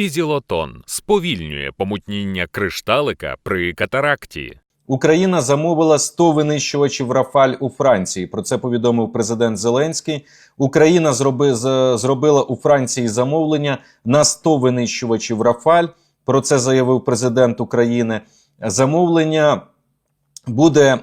Візілотон сповільнює помутніння кришталика при катаракті. Україна замовила 100 винищувачів Рафаль у Франції. Про це повідомив президент Зеленський. Україна зроби, з- зробила у Франції замовлення на 100 винищувачів Рафаль. Про це заявив президент України. Замовлення буде е,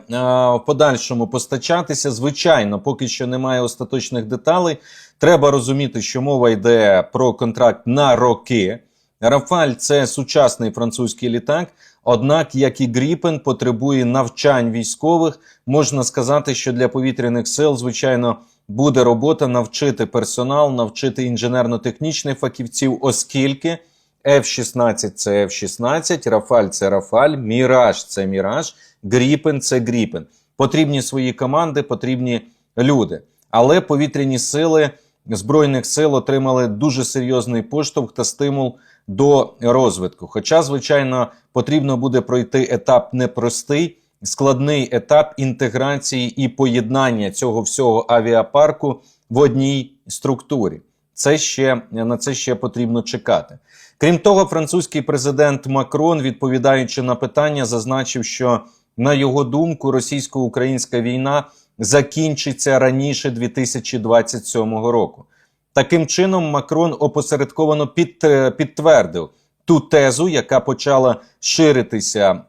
в подальшому постачатися. Звичайно, поки що немає остаточних деталей. Треба розуміти, що мова йде про контракт на роки. Рафаль це сучасний французький літак. Однак, як і Гріпен, потребує навчань військових. Можна сказати, що для повітряних сил, звичайно, буде робота навчити персонал, навчити інженерно-технічних фахівців, оскільки F-16 це F-16, Рафаль це Рафаль, Міраж це Міраж, Гріпен це Гріпен. Потрібні свої команди, потрібні люди. Але повітряні сили Збройних сил отримали дуже серйозний поштовх та стимул до розвитку. Хоча, звичайно, потрібно буде пройти етап непростий, складний етап інтеграції і поєднання цього всього авіапарку в одній структурі. Це ще на це ще потрібно чекати. Крім того, французький президент Макрон, відповідаючи на питання, зазначив, що на його думку російсько-українська війна закінчиться раніше 2027 року. Таким чином, Макрон опосередковано під, підтвердив ту тезу, яка почала ширитися е,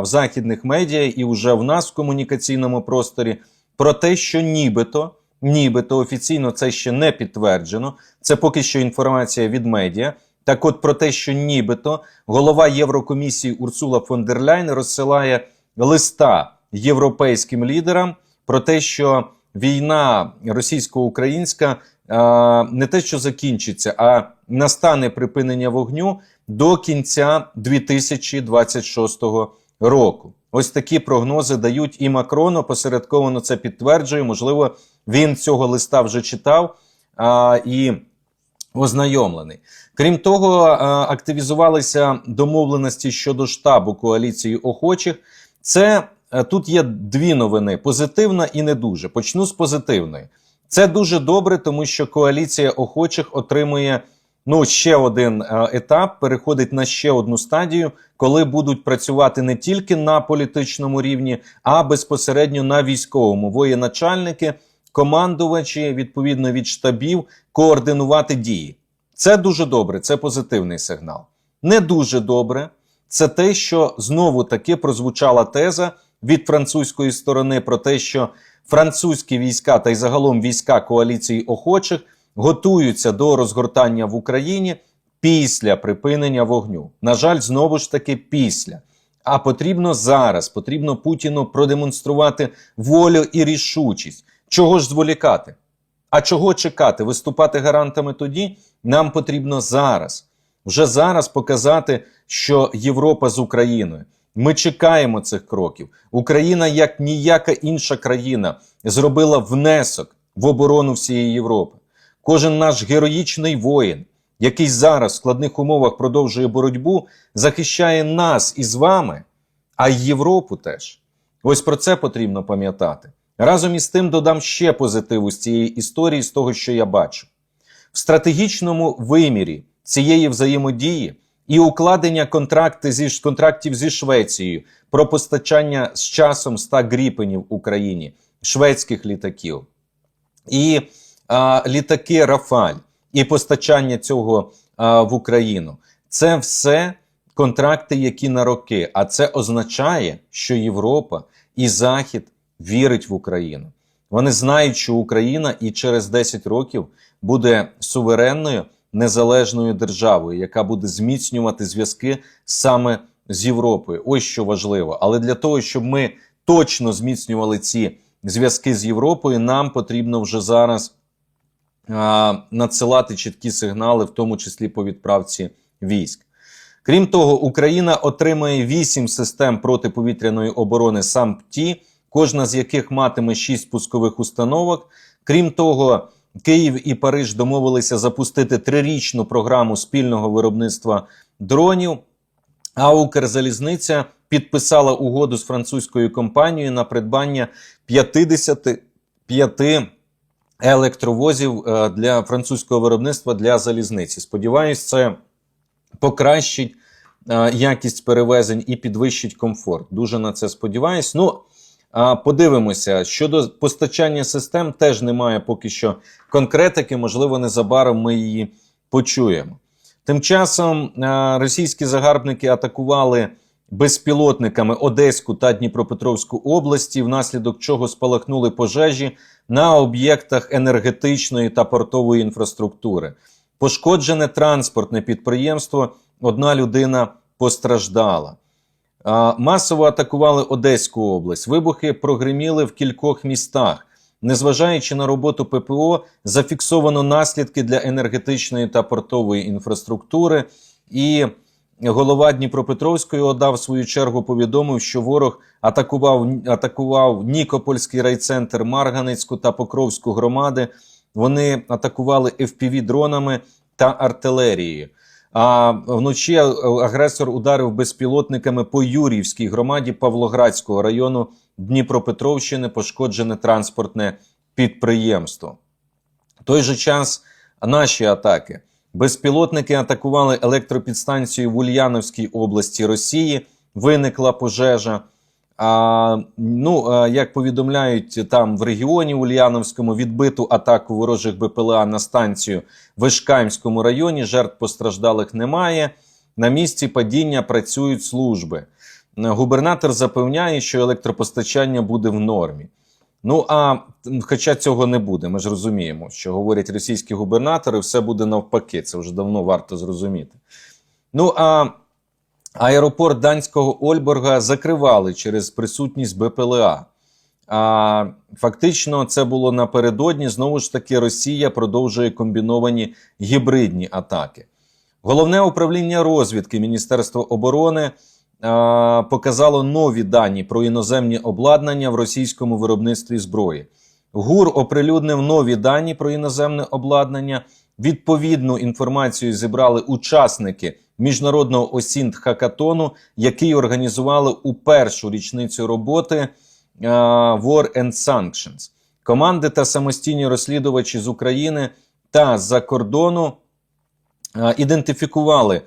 в західних медіа і вже в нас в комунікаційному просторі, про те, що нібито, нібито офіційно це ще не підтверджено. Це поки що інформація від медіа. Так, от про те, що нібито голова Єврокомісії Урсула фон дер Ляйн розсилає листа європейським лідерам про те, що війна російсько-українська е, не те, що закінчиться, а настане припинення вогню до кінця 2026 року. Ось такі прогнози дають і Макрон опосередковано це підтверджує. Можливо, він цього листа вже читав а, і ознайомлений. Крім того, активізувалися домовленості щодо штабу коаліції охочих. Це е, тут є дві новини: позитивна і не дуже. Почну з позитивної. Це дуже добре, тому що коаліція охочих отримує ну ще один е, етап, переходить на ще одну стадію, коли будуть працювати не тільки на політичному рівні, а безпосередньо на військовому. Воєначальники, командувачі відповідно від штабів координувати дії. Це дуже добре, це позитивний сигнал. Не дуже добре. Це те, що знову таки прозвучала теза від французької сторони про те, що французькі війська та й загалом війська коаліції охочих готуються до розгортання в Україні після припинення вогню. На жаль, знову ж таки після. А потрібно зараз, потрібно Путіну продемонструвати волю і рішучість. Чого ж зволікати? А чого чекати? Виступати гарантами тоді нам потрібно зараз. Вже зараз показати, що Європа з Україною. Ми чекаємо цих кроків. Україна, як ніяка інша країна, зробила внесок в оборону всієї Європи. Кожен наш героїчний воїн, який зараз в складних умовах продовжує боротьбу, захищає нас із вами, а й Європу теж. Ось про це потрібно пам'ятати. Разом із тим додам ще позитиву з цієї історії, з того, що я бачу. В стратегічному вимірі цієї взаємодії і укладення контракти зі контрактів зі Швецією про постачання з часом 100 гріпенів Україні, шведських літаків, і а, літаки Рафаль, і постачання цього а, в Україну. Це все контракти, які на роки. А це означає, що Європа і Захід вірить в Україну. Вони знають, що Україна і через 10 років буде суверенною незалежною державою, яка буде зміцнювати зв'язки саме з Європою. Ось що важливо. Але для того, щоб ми точно зміцнювали ці зв'язки з Європою, нам потрібно вже зараз а, надсилати чіткі сигнали, в тому числі по відправці військ. Крім того, Україна отримає 8 систем протиповітряної оборони САМПТІ, кожна з яких матиме 6 пускових установок. Крім того, Київ і Париж домовилися запустити трирічну програму спільного виробництва дронів. А Укрзалізниця підписала угоду з французькою компанією на придбання 55 електровозів е, для французького виробництва для залізниці. Сподіваюсь, це покращить е, якість перевезень і підвищить комфорт. Дуже на це сподіваюсь. Ну, подивимося, щодо постачання систем, теж немає поки що конкретики. Можливо, незабаром ми її почуємо. Тим часом російські загарбники атакували безпілотниками Одеську та Дніпропетровську області, внаслідок чого спалахнули пожежі на об'єктах енергетичної та портової інфраструктури. Пошкоджене транспортне підприємство. Одна людина постраждала. Масово атакували Одеську область. Вибухи прогреміли в кількох містах. Незважаючи на роботу ППО, зафіксовано наслідки для енергетичної та портової інфраструктури. І голова Дніпропетровської ОДА в свою чергу повідомив, що ворог атакував, атакував Нікопольський райцентр, Марганецьку та Покровську громади. Вони атакували fpv дронами та артилерією. А вночі агресор ударив безпілотниками по Юрівській громаді Павлоградського району Дніпропетровщини, пошкоджене транспортне підприємство. В той же час наші атаки. Безпілотники атакували електропідстанцію в Ульяновській області Росії. Виникла пожежа. А, ну, як повідомляють там в регіоні Ульяновському, відбиту атаку ворожих БПЛА на станцію в Ішкаймському районі. Жертв постраждалих немає. На місці падіння працюють служби. Губернатор запевняє, що електропостачання буде в нормі. Ну а хоча цього не буде, ми ж розуміємо, що говорять російські губернатори, все буде навпаки. Це вже давно варто зрозуміти. Ну а аеропорт данського Ольборга закривали через присутність БПЛА. А фактично, це було напередодні. Знову ж таки, Росія продовжує комбіновані гібридні атаки. Головне управління розвідки Міністерства оборони а, показало нові дані про іноземні обладнання в російському виробництві зброї. ГУР оприлюднив нові дані про іноземне обладнання. Відповідну інформацію зібрали учасники міжнародного осінт хакатону, який організували у першу річницю роботи а, War and Sanctions. Команди та самостійні розслідувачі з України та з-за кордону ідентифікували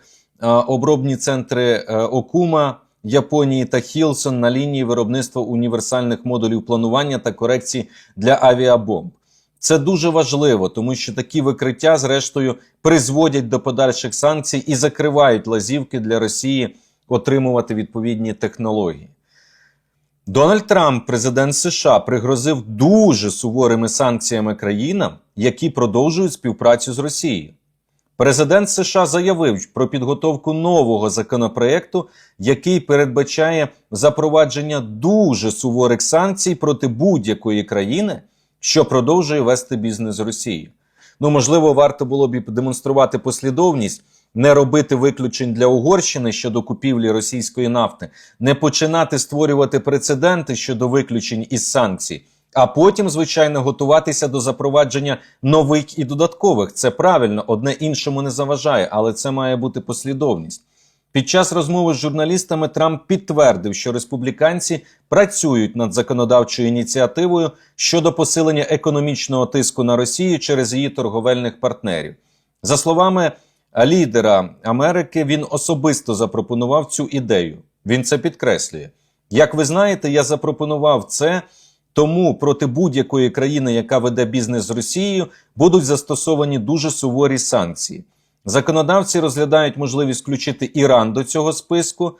обробні центри Окума. Японії та Хілсон на лінії виробництва універсальних модулів планування та корекції для авіабомб. Це дуже важливо, тому що такі викриття, зрештою, призводять до подальших санкцій і закривають лазівки для Росії отримувати відповідні технології. Дональд Трамп, президент США, пригрозив дуже суворими санкціями країнам, які продовжують співпрацю з Росією. Президент США заявив про підготовку нового законопроекту, який передбачає запровадження дуже суворих санкцій проти будь-якої країни, що продовжує вести бізнес з Росією. Ну, можливо, варто було б і демонструвати послідовність, не робити виключень для Угорщини щодо купівлі російської нафти, не починати створювати прецеденти щодо виключень із санкцій. А потім, звичайно, готуватися до запровадження нових і додаткових. Це правильно, одне іншому не заважає, але це має бути послідовність. Під час розмови з журналістами Трамп підтвердив, що республіканці працюють над законодавчою ініціативою щодо посилення економічного тиску на Росію через її торговельних партнерів. За словами лідера Америки, він особисто запропонував цю ідею. Він це підкреслює. Як ви знаєте, я запропонував це. Тому проти будь-якої країни, яка веде бізнес з Росією, будуть застосовані дуже суворі санкції. Законодавці розглядають можливість включити Іран до цього списку,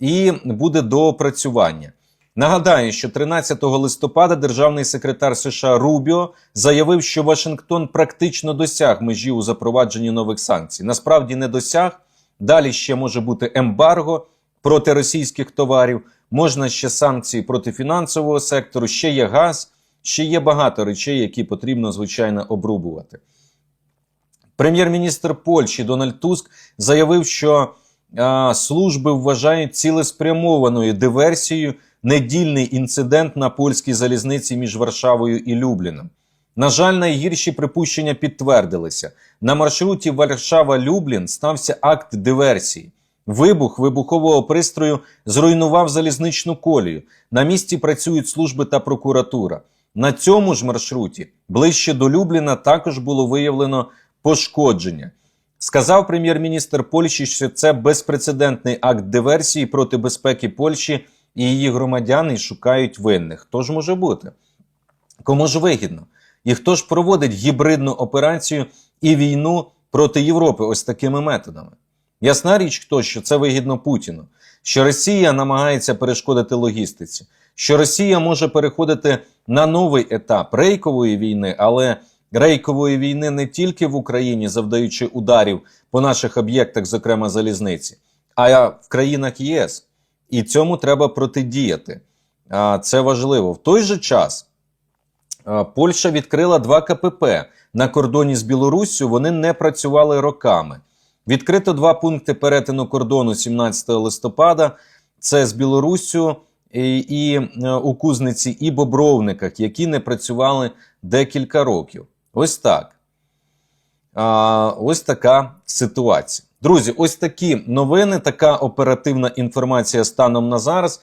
і буде доопрацювання. Нагадаю, що 13 листопада державний секретар США Рубіо заявив, що Вашингтон практично досяг межі у запровадженні нових санкцій. Насправді не досяг. Далі ще може бути ембарго проти російських товарів. Можна ще санкції проти фінансового сектору, ще є газ, ще є багато речей, які потрібно звичайно обрубувати. Прем'єр-міністр Польщі Дональд Туск заявив, що а, служби вважають цілеспрямованою диверсією недільний інцидент на польській залізниці між Варшавою і Любліном. На жаль, найгірші припущення підтвердилися. На маршруті Варшава-Люблін стався акт диверсії. Вибух вибухового пристрою зруйнував залізничну колію. На місці працюють служби та прокуратура. На цьому ж маршруті, ближче до Любліна, також було виявлено пошкодження. Сказав прем'єр-міністр Польщі, що це безпрецедентний акт диверсії проти безпеки Польщі і її громадян і шукають винних. Хто ж може бути? Кому ж вигідно? І хто ж проводить гібридну операцію і війну проти Європи ось такими методами? Ясна річ, хто що це вигідно Путіну, що Росія намагається перешкодити логістиці, що Росія може переходити на новий етап рейкової війни, але рейкової війни не тільки в Україні, завдаючи ударів по наших об'єктах, зокрема залізниці, а в країнах ЄС. І цьому треба протидіяти. Це важливо. В той же час Польща відкрила два КПП на кордоні з Білоруссю. Вони не працювали роками. Відкрито два пункти перетину кордону 17 листопада. Це з Білоруссю і, і е, у Кузниці і Бобровниках, які не працювали декілька років. Ось так. А, ось така ситуація. Друзі, ось такі новини, така оперативна інформація станом на зараз.